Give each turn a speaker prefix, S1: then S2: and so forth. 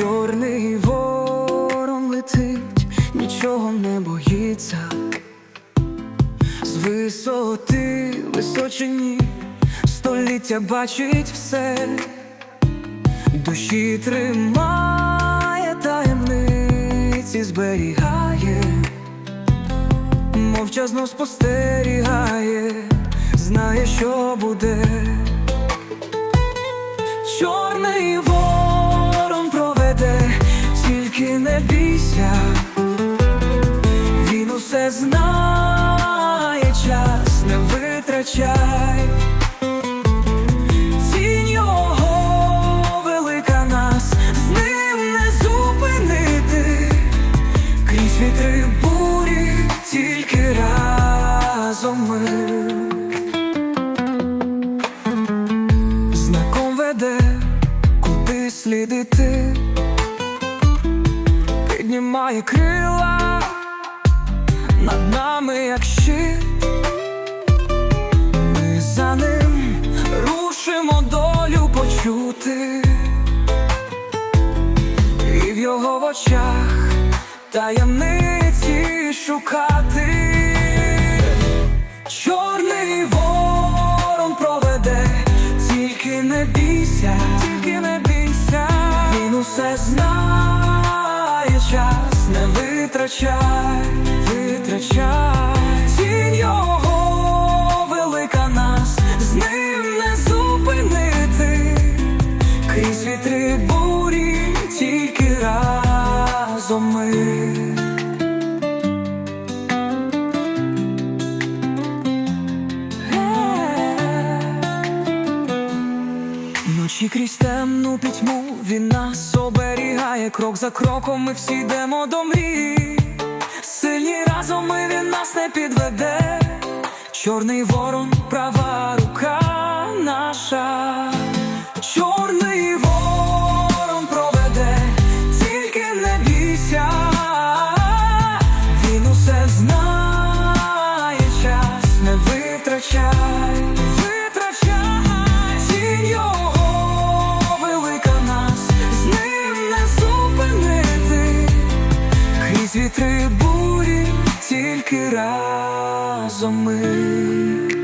S1: Чорний ворон летить, нічого не боїться, з висоти височині століття бачить все, душі тримає, таємниці зберігає, мовчазно спостерігає, знає, що буде. Вітри бурі, тільки разом ми. Знаком веде, куди слід іти, піднімає крила над нами, як щит. Ми за ним рушимо долю почути, і в його очах таємниці шукати. Чорний ворон проведе, тільки не бійся, тільки не бійся, він усе знає, час не витрачай, Ночі крізь темну пітьму він нас оберігає крок за кроком. Ми всі йдемо до мрії. Сильні разом ми він нас не підведе. Чорний ворон, права рука наша. Чорний ворон проведе, тільки не бійся. Він усе знає, час не витрачай вітри бурі, тільки разом ми.